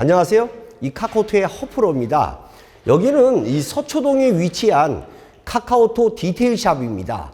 안녕하세요. 이 카카오톡의 허프로입니다. 여기는 이 서초동에 위치한 카카오톡 디테일샵입니다.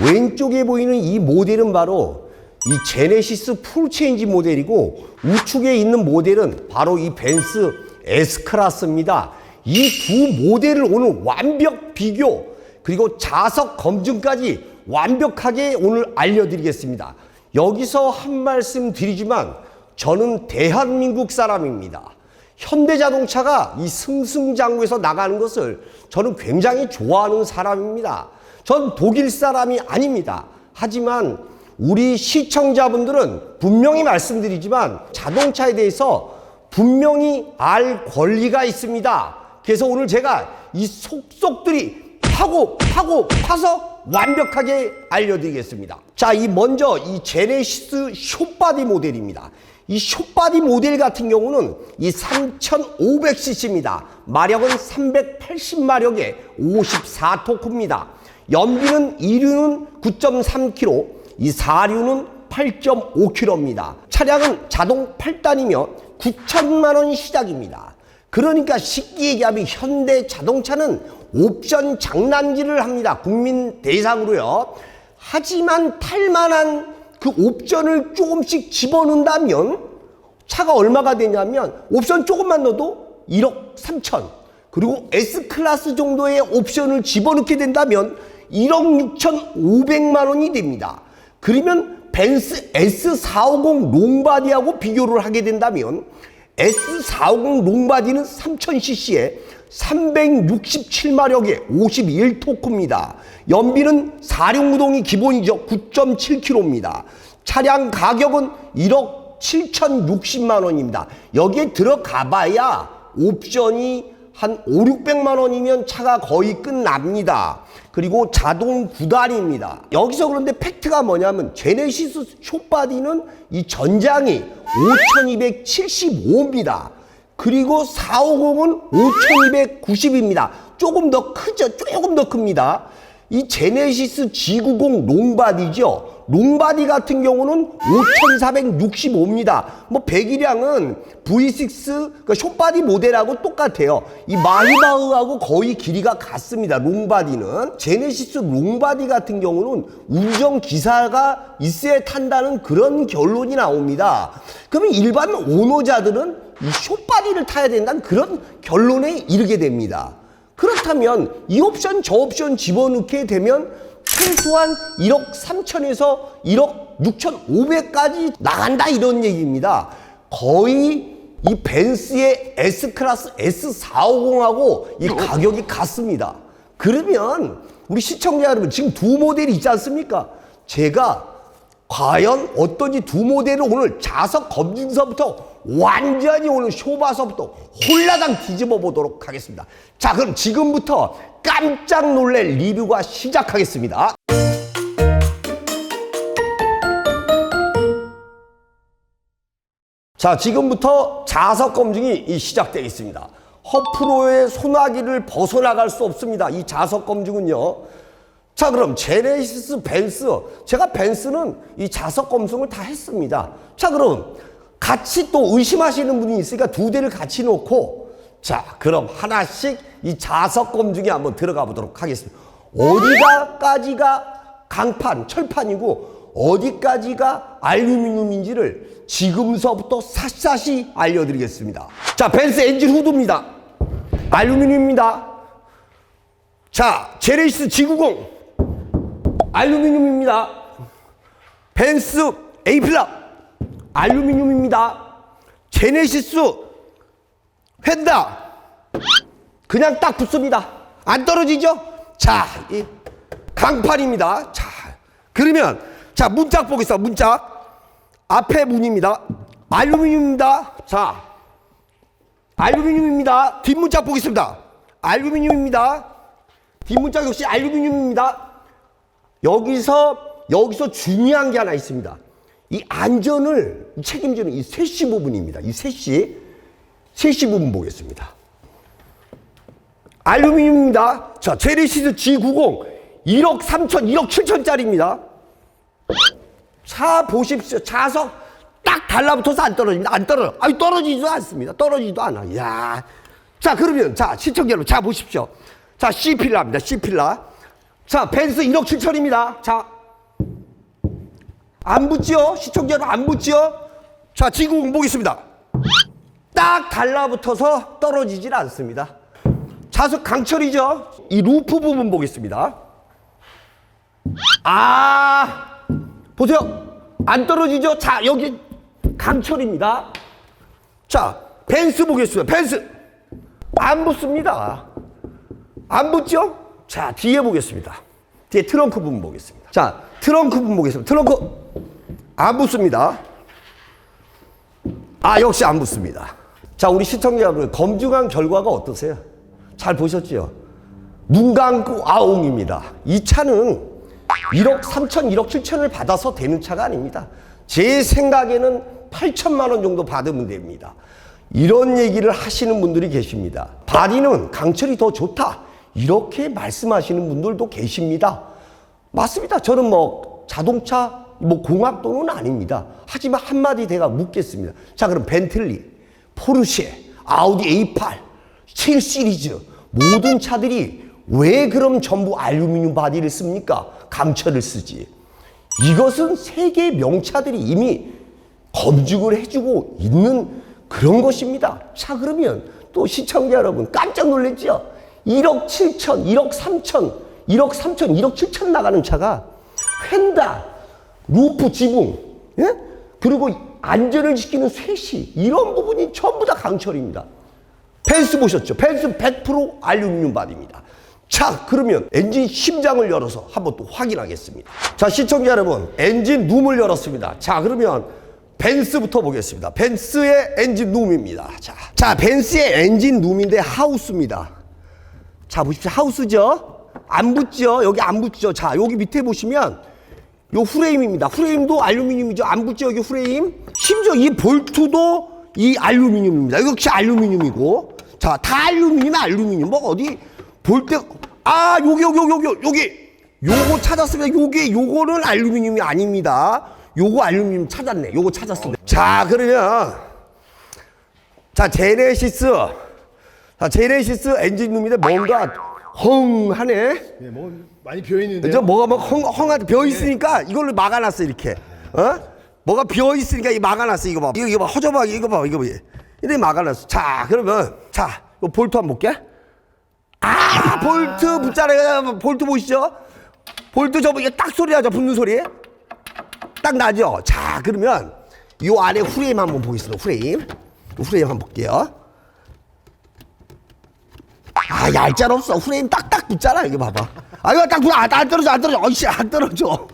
왼쪽에 보이는 이 모델은 바로 이 제네시스 풀체인지 모델이고 우측에 있는 모델은 바로 이 벤스 S클래스입니다. 이 두 모델을 오늘 완벽 비교 그리고 자석 검증까지 완벽하게 오늘 알려드리겠습니다. 여기서 한 말씀 드리지만 저는 대한민국 사람입니다. 현대자동차가 이 승승장구에서 나가는 것을 저는 굉장히 좋아하는 사람입니다. 전 독일 사람이 아닙니다. 하지만 우리 시청자분들은 분명히 말씀드리지만 자동차에 대해서 분명히 알 권리가 있습니다. 그래서 오늘 제가 이 속속들이 파고 파고 파서 완벽하게 알려드리겠습니다. 자, 이 먼저 이 제네시스 숏바디 모델입니다. 이 숏바디 모델 같은 경우는 이 3500cc입니다. 마력은 380마력에 54토크입니다. 연비는 2류는 9.3kg, 이 4류는 8.5kg입니다. 차량은 자동 8단이며 9천만 원 시작입니다. 그러니까 쉽게 얘기하면 현대 자동차는 옵션 장난질을 합니다. 국민 대상으로요. 하지만 탈만한 그 옵션을 조금씩 집어넣는다면 차가 얼마가 되냐면 옵션 조금만 넣어도 1억 3천 그리고 S클래스 정도의 옵션을 집어넣게 된다면 1억 6천 5백만 원이 됩니다. 그러면 벤스 S450 롱바디하고 비교를 하게 된다면 S450 롱바디는 3000cc에 367마력에 51토크입니다. 연비는 4륜구동이 기본이죠. 9.7km입니다. 차량 가격은 1억 7,060만 원입니다. 여기에 들어가 봐야 옵션이 한 5, 600만 원이면 차가 거의 끝납니다. 그리고 자동 9단입니다. 여기서 그런데 팩트가 뭐냐면 제네시스 숏바디는 이 전장이 5275입니다. 그리고 450은 5290입니다. 조금 더 크죠? 조금 더 큽니다. 이 제네시스 G90 롱바디죠. 롱바디 같은 경우는 5465입니다. 뭐 배기량은 V6 그 숏바디 모델하고 똑같아요. 이 마히바흐하고 거의 길이가 같습니다. 롱바디는 제네시스 롱바디 같은 경우는 운전 기사가 있어야 탄다는 그런 결론이 나옵니다. 그러면 일반 오너자들은 이 숏바디를 타야 된다는 그런 결론에 이르게 됩니다. 그렇다면 이 옵션 저 옵션 집어넣게 되면 최소한 1억 3천에서 1억 6천 5백까지 나간다 이런 얘기입니다. 거의 이 벤스의 S클래스 S450하고 이 가격이 같습니다. 그러면 우리 시청자 여러분 지금 두 모델이 있지 않습니까? 제가 과연 어떤지 두 모델을 오늘 자석 검증서부터 완전히 오늘 쇼바서부터 홀라당 뒤집어 보도록 하겠습니다. 자, 그럼 지금부터 깜짝 놀랄 리뷰가 시작하겠습니다. 자, 지금부터 자석 검증이 이 시작되겠습니다. 허프로의 소나기를 벗어나갈 수 없습니다. 이 자석 검증은요. 자, 그럼 제네시스 벤스. 제가 벤스는 이 자석 검증을 다 했습니다. 자, 그럼 같이 또 의심하시는 분이 있으니까 두 대를 같이 놓고 자, 그럼 하나씩 이 자석 검증에 한번 들어가 보도록 하겠습니다. 어디가까지가 강판, 철판이고 어디까지가 알루미늄인지를 지금서부터 샅샅이 알려드리겠습니다. 자, 벤스 엔진 후드입니다. 알루미늄입니다. 자, 제네시스 G90 알루미늄입니다. 벤스 에이플라 알루미늄입니다. 제네시스 휀다 그냥 딱 붙습니다. 안 떨어지죠? 자, 이 강판입니다. 자, 그러면 자 문짝 보겠습니다. 문짝 앞에 문입니다. 알루미늄입니다. 자, 알루미늄입니다. 뒷문짝 보겠습니다. 알루미늄입니다. 뒷문짝 역시 알루미늄입니다. 여기서 여기서 중요한 게 하나 있습니다. 이 안전을 책임지는 이 세시 부분입니다. 이 세시 세시 부분 보겠습니다. 알루미늄입니다. 자, 제네시스 G90 1억 3천, 1억 7천짜리입니다. 차 보십시오. 차석 딱 달라붙어서 안 떨어집니다. 안 떨어져. 아니, 떨어지지도 않습니다. 떨어지지도 않아. 야 자, 그러면, 자, 시청자 여러분, 자, 보십시오. 자, C필라입니다. C필라. 자, 벤스 1억 7천입니다. 자, 안 붙지요? 시청자 여러분, 안 붙지요? 자, 지구 공 보겠습니다. 딱 달라붙어서 떨어지질 않습니다. 자석 강철이죠? 이 루프 부분 보겠습니다. 아, 보세요. 안 떨어지죠? 자, 여기 강철입니다. 자, 벤스 보겠습니다. 벤스. 안 붙습니다. 안 붙죠? 자, 뒤에 보겠습니다. 뒤에 트렁크 부분 보겠습니다. 자, 트렁크 부분 보겠습니다. 트렁크 안 붙습니다. 아, 역시 안 붙습니다. 자, 우리 시청자 여러분, 검증한 결과가 어떠세요? 잘 보셨죠? 눈 감고 아웅입니다. 이 차는 1억 3천, 1억 7천을 받아서 되는 차가 아닙니다. 제 생각에는 8천만 원 정도 받으면 됩니다. 이런 얘기를 하시는 분들이 계십니다. 바디는 강철이 더 좋다. 이렇게 말씀하시는 분들도 계십니다. 맞습니다. 저는 뭐 자동차 뭐 공학도는 아닙니다. 하지만 한마디 제가 묻겠습니다. 자, 그럼 벤틀리, 포르쉐, 아우디 A8, 7 시리즈 모든 차들이 왜 그럼 전부 알루미늄 바디를 씁니까? 강철을 쓰지. 이것은 세계 명차들이 이미 검증을 해주고 있는 그런 것입니다. 자, 그러면 또 시청자 여러분 깜짝 놀랐죠? 1억 7천, 1억 3천, 1억 3천, 1억 7천 나가는 차가 휀다, 루프 지붕, 예? 그리고 안전을 지키는 쇠시 이런 부분이 전부 다 강철입니다. 펜스 보셨죠? 펜스 100% 알루미늄 바디입니다. 자, 그러면 엔진 심장을 열어서 한번 또 확인하겠습니다. 자, 시청자 여러분, 엔진 룸을 열었습니다. 자, 그러면 벤스부터 보겠습니다. 벤스의 엔진 룸입니다. 자, 자, 벤스의 엔진 룸인데 하우스입니다. 자, 보십시오. 하우스죠? 안 붙죠? 여기 안 붙죠? 자, 여기 밑에 보시면 요 프레임입니다. 프레임도 알루미늄이죠. 안 붙죠? 여기 프레임. 심지어 이 볼트도 이 알루미늄입니다. 역시 알루미늄이고. 자, 다 알루미늄, 알루미늄. 뭐 어디 볼 때 아, 여기 여기 여기 여기 요거 찾았으면 요게 요거는 알루미늄이 아닙니다. 요거 알루미늄 찾았네. 요거 찾았습니다. 자, 그러면 자, 제네시스. 자, 제네시스 엔진룸인데 뭔가 헝하네. 네, 뭐 많이 비어 있는데. 저 뭐가 막 헝, 헝하게 비어 있으니까 이걸로 막아놨어 이렇게. 어? 뭐가 비어 있으니까 이 막아놨어 이거 봐. 이거 이거 봐 허접하게 이거 봐 이거 봐. 이렇게 막아놨어. 자 그러면 자 이거 볼트 한번 볼게. 아 볼트 붙잖아요. 볼트 보시죠. 볼트 저거 이게 딱 소리 나죠 붙는 소리. 딱 나죠. 자 그러면 요 안에 프레임 한번 보겠습니다. 프레임. 요 프레임 한번 볼게요. 아, 얄짤 없어. 프레임 딱딱 붙잖아. 이거 봐봐. 아, 이거 딱 붙어. 아, 안 떨어져, 안 떨어져. 어이씨, 안 떨어져.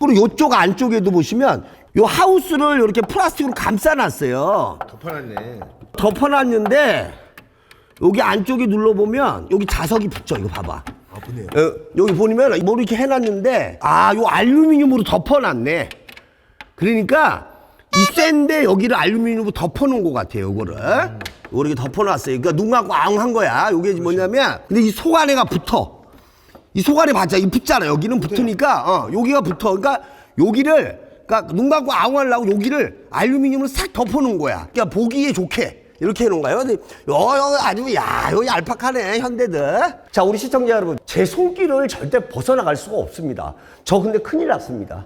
그리고 요쪽 안쪽에도 보시면 요 하우스를 이렇게 플라스틱으로 감싸놨어요. 덮어놨네. 덮어놨는데 여기 안쪽에 눌러보면 여기 자석이 붙죠. 이거 봐봐. 아, 보네요. 어, 여기 보면 뭐 이렇게 해놨는데 아, 요 알루미늄으로 덮어놨네. 그러니까 이 센데 여기를 알루미늄으로 덮어놓은 것 같아요. 요거를 요거 이렇게 덮어놨어요. 그러니까 눈 감고 앙 한 거야. 요게 뭐냐면 근데 이 속 안에가 붙어. 이 속 안에 봤자 이 붙잖아. 여기는 붙으니까 어, 여기가 붙어. 그러니까 여기를 그러니까 눈 감고 앙 하려고 여기를 알루미늄으로 싹 덮어놓은 거야. 그러니까 보기에 좋게. 이렇게 해놓은 거예요. 근데 요, 요 아주 야, 요 얄팍하네 현대들. 자, 우리 시청자 여러분, 제 손길을 절대 벗어나갈 수가 없습니다. 저 근데 큰일 났습니다.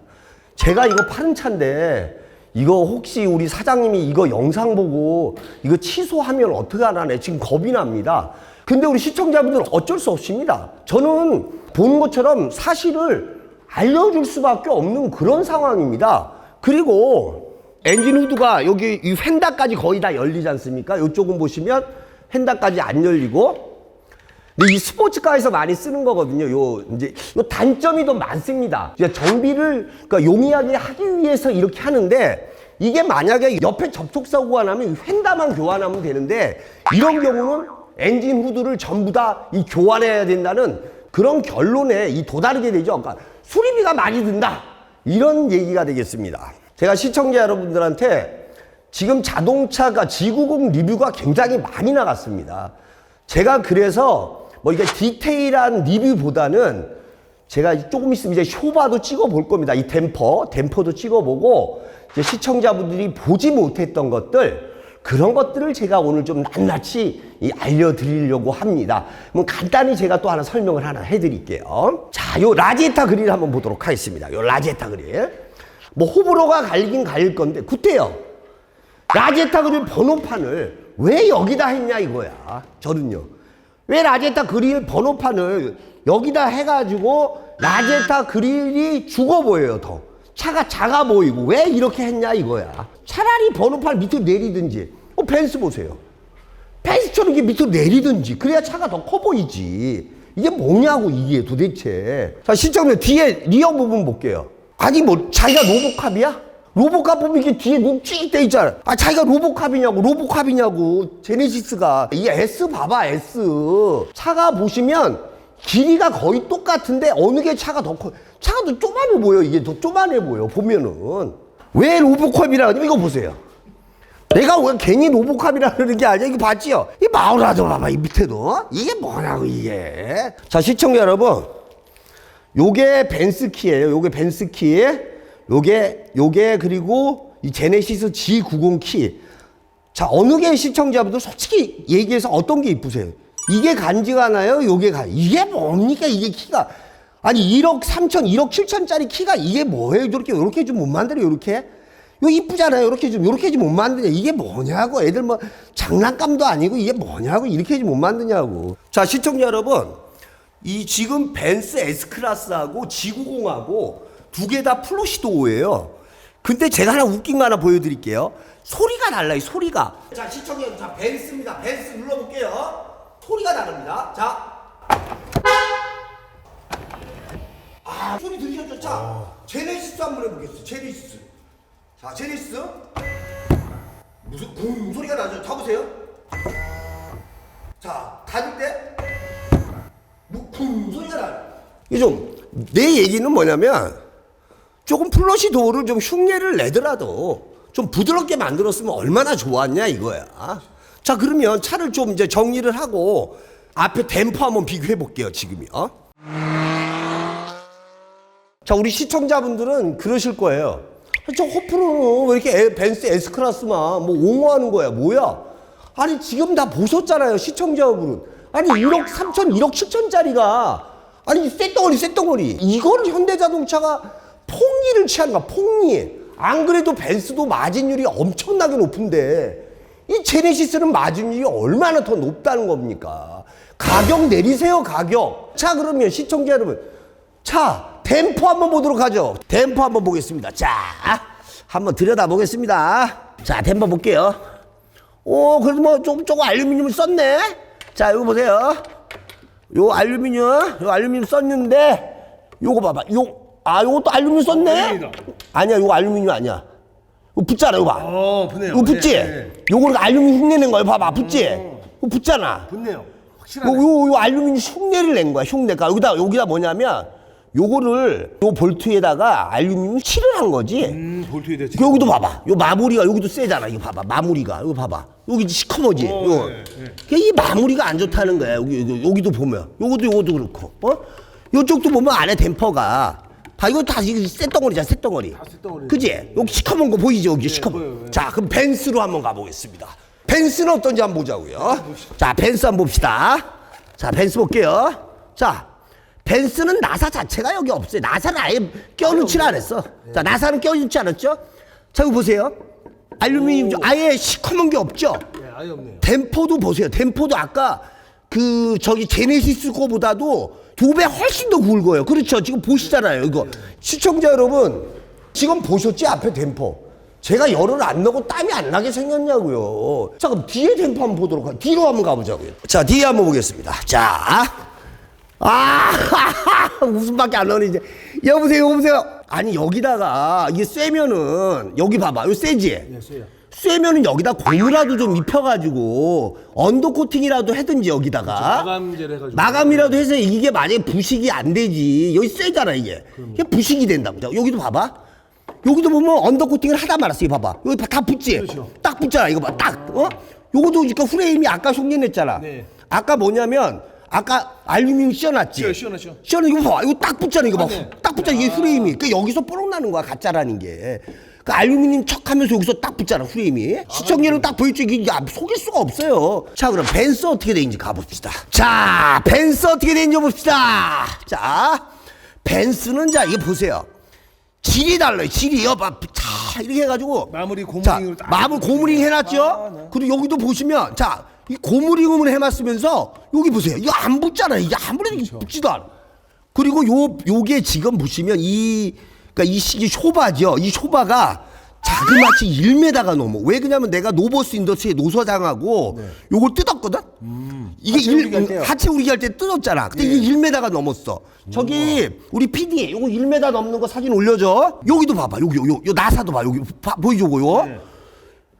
제가 이거 파는 차인데 이거 혹시 우리 사장님이 이거 영상 보고 이거 취소하면 어떡하나네 지금 겁이 납니다. 근데 우리 시청자분들은 어쩔 수 없습니다. 저는 보는 것처럼 사실을 알려줄 수밖에 없는 그런 상황입니다. 그리고 엔진 후드가 여기 이 휀다까지 거의 다 열리지 않습니까? 이쪽은 보시면 휀다까지 안 열리고 근데 이 스포츠카에서 많이 쓰는 거거든요. 요 이제 요 단점이 더 많습니다. 정비를 그러니까 용이하게 하기 위해서 이렇게 하는데 이게 만약에 옆에 접촉 사고가 나면 이 휀다만 교환하면 되는데 이런 경우는 엔진 후드를 전부 다 이 교환해야 된다는 그런 결론에 이 도달하게 되죠. 그러니까 수리비가 많이 든다. 이런 얘기가 되겠습니다. 제가 시청자 여러분들한테 지금 자동차가 지구공 리뷰가 굉장히 많이 나갔습니다. 제가 그래서 뭐 이게 디테일한 리뷰보다는 제가 조금 있으면 이제 쇼바도 찍어 볼 겁니다. 이 댐퍼, 댐퍼도 찍어 보고 이제 시청자분들이 보지 못했던 것들 그런 것들을 제가 오늘 좀 낱낱이 이 알려드리려고 합니다. 그럼 간단히 제가 또 하나 설명을 하나 해드릴게요. 자, 요 라지에타 그릴 한번 보도록 하겠습니다. 요 라지에타 그릴. 뭐 호불호가 갈리긴 갈릴 건데, 그때요. 라제타 그릴 번호판을 왜 여기다 했냐 이거야. 저는요. 왜 라제타 그릴 번호판을 여기다 해가지고 라제타 그릴이 죽어 보여요 더. 차가 작아 보이고 왜 이렇게 했냐 이거야. 차라리 번호판 밑으로 내리든지. 어 벤스 보세요. 벤스처럼 이게 밑으로 내리든지 그래야 차가 더 커 보이지. 이게 뭐냐고 이게 도대체. 자 시청자 뒤에 리어 부분 볼게요. 아니 뭐 자기가 로보캅이야? 로보캅 보면 이게 뒤에 눈찍돼 있잖아. 아 자기가 로보캅이냐고 로보캅이냐고 제네시스가 이 S 봐봐 S. 차가 보시면 길이가 거의 똑같은데 어느 게 차가 더 커? 차가 더 쪼만해 보여 이게 더 쪼만해 보여 보면은 왜 로보캅이라 하냐면 이거 보세요. 내가 왜 괜히 로보캅이라 그러는 게 아니야. 이거 봤지요? 이 마우라도 봐봐, 이 밑에도. 이게 뭐냐고, 이게. 자, 시청자 여러분. 요게 벤스키예요. 요게 벤스키. 요게, 요게 그리고 이 제네시스 G90 키. 자, 어느 게 시청자분들 솔직히 얘기해서 어떤 게 이쁘세요? 이게 간지가 나요? 요게 가. 이게 뭡니까? 이게 키가. 아니, 1억 3천, 1억 7천짜리 키가 이게 뭐예요? 이렇게, 이렇게 좀 못 만들어요, 이렇게? 이거 이쁘잖아요. 이렇게 좀, 이렇게 좀 못 만드냐. 이게 뭐냐고. 애들 뭐 장난감도 아니고 이게 뭐냐고. 이렇게 좀 못 만드냐고. 자, 시청자 여러분. 이 지금 벤스 S클래스하고 G90하고 두 개 다 플러시 도어예요. 근데 제가 하나 웃긴 거 하나 보여드릴게요. 소리가 달라요, 소리가. 자, 시청자 여러분. 자, 벤스입니다. 벤스 눌러볼게요. 소리가 다릅니다. 자. 아, 소리 들으셨죠? 자, 제네시스 한번 해보겠습니다. 제네시스. 자, 제니스. 무슨 쿵 소리가 나죠? 타보세요. 자, 닫을 때. 쿵 소리가 나요. 이게 좀, 내 얘기는 뭐냐면, 조금 플러시 도어를 좀 흉내를 내더라도, 좀 부드럽게 만들었으면 얼마나 좋았냐, 이거야. 자, 그러면 차를 좀 이제 정리를 하고, 앞에 댐퍼 한번 비교해 볼게요, 지금요. 자, 우리 시청자분들은 그러실 거예요. 저 호프로는 왜 이렇게 에- 벤스 S클래스만 뭐 옹호하는 거야? 뭐야? 아니, 지금 다 보셨잖아요, 시청자분은. 아니, 1억 3천, 1억 7천짜리가. 아니, 쇳덩어리, 쇳덩어리. 이걸 현대자동차가 폭리를 취하는 거야, 폭리. 안 그래도 벤스도 마진율이 엄청나게 높은데, 이 제네시스는 마진율이 얼마나 더 높다는 겁니까? 가격 내리세요, 가격. 자, 그러면 시청자 여러분. 자, 댐퍼 한번 보도록 하죠. 댐퍼 한번 보겠습니다. 자, 한번 들여다 보겠습니다. 자, 댐퍼 볼게요. 오, 그래도 뭐 조금 조금 알루미늄을 썼네. 자, 이거 보세요. 요 알루미늄, 요 알루미늄 썼는데, 요거 봐봐. 요, 아, 요것도 알루미늄 썼네? 아닙니다. 아니야, 요거 알루미늄 아니야. 이거 붙잖아, 이거 봐. 어, 붙네요. 이거 붙지? 네, 네. 요거는 알루미늄 흉내낸 거야, 봐봐, 붙지? 이거 붙잖아. 붙네요. 요, 확실하네. 요, 요 알루미늄 흉내를 낸 거야, 흉내가. 여기다, 여기다 뭐냐면, 요거를, 요 볼트에다가 알루미늄 칠을 한 거지. 음, 볼트에 대치. 여기도 봐봐. 요 마무리가 여기도 세잖아. 이거 봐봐. 마무리가. 이거 봐봐. 여기 시커머지. 어, 요. 네, 네. 그이 마무리가 안 좋다는 거야. 여기, 여기, 여기 도 보면. 요것도 요것도 그렇고. 어? 요쪽도 보면 안에 댐퍼가 다 이거 다 이거 쇳덩어리잖아. 쇳덩어리. 쇳덩어리. 그지? 여기 시커먼 거 보이죠? 여기 시커먼. 보여요, 네. 자, 그럼 벤스로 한번 가보겠습니다. 벤스는 어떤지 한번 보자고요. 자, 벤스 한번 봅시다. 자, 벤스 볼게요. 자, 벤스는 나사 자체가 여기 없어요. 나사를 아예 껴놓질 않았어. 자, 나사는 껴놓지 않았죠? 자, 이거 보세요. 알루미늄 아예 시커먼 게 없죠? 네, 아예 없네요. 댐퍼도 보세요. 댐퍼도 아까 그 저기 제네시스 거보다도 두 배 훨씬 더 굵어요. 그렇죠. 지금 보시잖아요. 이거 시청자 여러분 지금 보셨지 앞에 댐퍼. 제가 열을 안 넣고 땀이 안 나게 생겼냐고요. 자 그럼 뒤에 댐퍼 한번 보도록 할게요. 뒤로 한번 가보자고요. 자 뒤에 한번 보겠습니다. 자. 아, 웃음밖에 안 나오네, 이제. 여보세요, 여보세요. 아니, 여기다가, 이게 쇠면은, 여기 봐봐. 이거 쇠지? 네, 쇠요. 쇠면은 여기다 고무라도 좀 입혀가지고 언더 코팅이라도 하든지 여기다가 마감제를 해가지고. 마감이라도 해서 이게 만약에 부식이 안 되지 여기 쇠잖아 이게 이게 부식이 된다고 여기도 봐봐 여기도 보면 언더 코팅을 하다 말았어 이거 봐봐 여기 다 붙지 그렇죠. 딱 붙잖아 이거 봐딱 어? 요것도 그러니까 프레임이 아까 흉내냈잖아 네. 아까 뭐냐면 아까 알루미늄 씌워놨지? 씌워, 씌워놨죠. 씌워놓 이거 봐. 이거 딱 붙잖아. 이거 봐. 네. 딱 붙잖아. 이게 프레임이. 그 여기서 뽀록 나는 거야. 가짜라는 게. 그 알루미늄 척 하면서 여기서 딱 붙잖아. 프레임이. 시청률은 딱 보였죠. 이게 야, 속일 수가 없어요. 자, 그럼 벤스 어떻게 되는지 가봅시다. 자, 벤스 어떻게 되는지 봅시다. 자, 벤스는 자, 이게 보세요. 질이 달라요. 질이요. 봐. 자, 이렇게 해가지고. 마무리 자, 고무링으로 딱 마무 고무링 해놨죠? 아, 네. 그리고 여기도 보시면 자, 이 고무링을 해놨으면서 여기 보세요. 이거 안 붙잖아요. 이게 아무래도 이게 붙지도 않아. 그리고 요 요게 지금 보시면 이 그러니까 이 시기 쇼바죠. 이 쇼바가 자그마치 1m가 넘어. 왜 그냐면 내가 노버스 인더스트리 노사장하고 요걸 뜯었거든. 이게 하체 일- 우리기 할 때요? 하체 우리기 할 때 뜯었잖아. 근데 이게 1m가 넘었어. 저기 우리 PD 요거 1m 넘는 거 사진 올려줘. 여기도 봐봐. 여기 요, 요 나사도 봐. 여기 봐, 보이죠, 요거?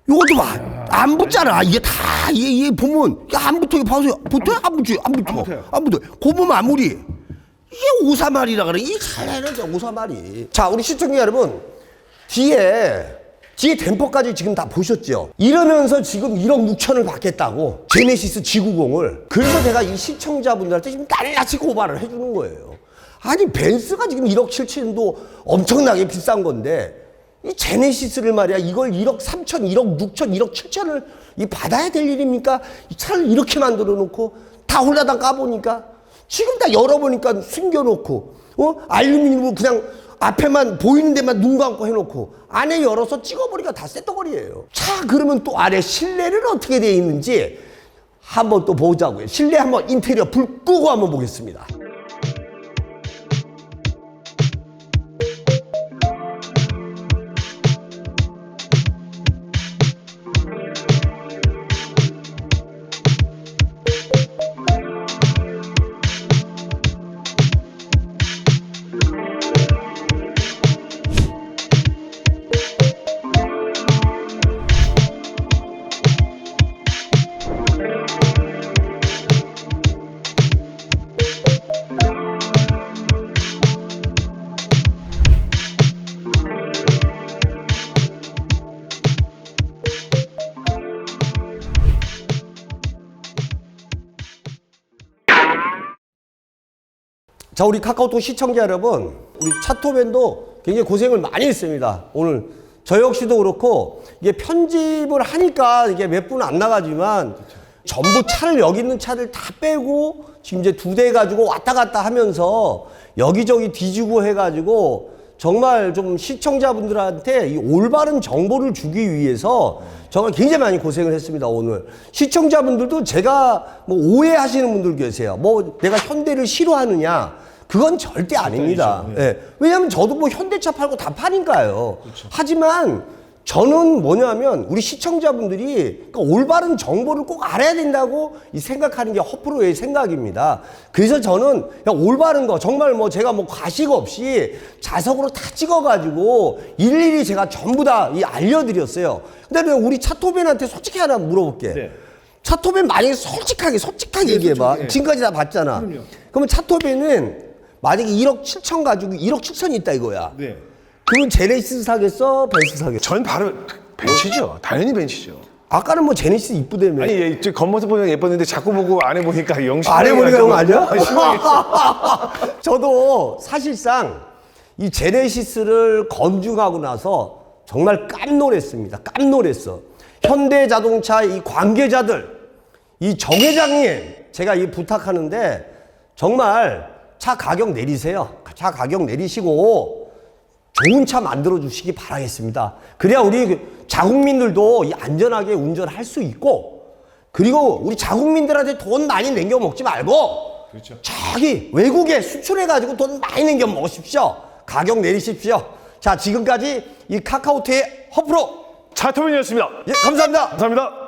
요것도 봐. 안 붙잖아. 이게 다 이게, 이게 보면 안 붙어. 이거 봐세요. 붙어요? 안 붙죠? 안 붙어. 안 붙어. 고무 마무리. 이게 오사마리라 그래. 이 잘해는 오사마리. 자, 우리 시청자 여러분 뒤에 뒤에 댐퍼까지 지금 다 보셨죠? 이러면서 지금 1억 6천을 받겠다고 제네시스 지구공을 그래서 제가 이 시청자분들한테 지금 낱낱이 고발을 해주는 거예요. 아니 벤츠가 지금 1억 7천도 엄청나게 비싼 건데 이 제네시스를 말이야 이걸 1억 3천, 1억 6천, 1억 7천을 이 받아야 될 일입니까? 이 차를 이렇게 만들어 놓고 다 홀라당 까보니까 지금 다 열어보니까 숨겨놓고 어 알루미늄으로 그냥 앞에만 보이는 데만 눈 감고 해놓고 안에 열어서 찍어버리니까 다 쇳덩어리예요. 자 그러면 또 안에 실내는 어떻게 되어 있는지 한번 또 보자고요. 실내 한번 인테리어 불 끄고 한번 보겠습니다. 자, 우리 카카오톡 시청자 여러분, 우리 차토밴도 굉장히 고생을 많이 했습니다. 오늘 저 역시도 그렇고 이게 편집을 하니까 이게 몇 분 안 나가지만 전부 차를 여기 있는 차를 다 빼고 지금 이제 두 대 가지고 왔다 갔다 하면서 여기저기 뒤지고 해가지고 정말 좀 시청자분들한테 이 올바른 정보를 주기 위해서 정말 굉장히 많이 고생을 했습니다 오늘. 시청자분들도 제가 뭐 오해하시는 분들 계세요. 뭐 내가 현대를 싫어하느냐? 그건 절대 아닙니다. 예. 왜냐하면 저도 뭐 현대차 팔고 다 파니까요. 하지만 저는 뭐냐면 우리 시청자분들이 그러니까 올바른 정보를 꼭 알아야 된다고 이 생각하는 게 허프로의 생각입니다. 그래서 저는 그냥 올바른 거 정말 뭐 제가 뭐 과식 없이 자석으로 다 찍어가지고 일일이 제가 전부 다 이 알려드렸어요. 근데 우리 차토벤한테 솔직히 하나 물어볼게. 네. 차토벤 만약에 솔직하게 솔직하게 얘기해봐. 솔직히, 예. 지금까지 다 봤잖아. 그럼요. 그러면 차토벤은 만약에 1억 7천 가지고 1억 7천이 있다 이거야. 네. 그러면 제네시스 사겠어? 벤츠 사겠어? 전 바로 벤치죠. 당연히 벤치죠. 아까는 뭐 제네시스 이쁘다며. 아니 얘 저 겉모습 보면 예뻤는데 자꾸 보고 안에 보니까 영심. 안 해보니까 형 아니야? 저도 사실상 이 제네시스를 검증하고 나서 정말 깜놀했습니다. 깜놀했어. 현대자동차 이 관계자들, 이 정 회장님, 제가 이 부탁하는데 정말 차 가격 내리세요. 차 가격 내리시고 좋은 차 만들어 주시기 바라겠습니다. 그래야 우리 그 자국민들도 이 안전하게 운전할 수 있고 그리고 우리 자국민들한테 돈 많이 남겨 먹지 말고 저기 외국에 수출해 가지고 돈 많이 남겨 먹으십시오. 가격 내리십시오. 자, 지금까지 이 카카오톡의 허프로 차토민이었습니다. 예, 감사합니다. 감사합니다.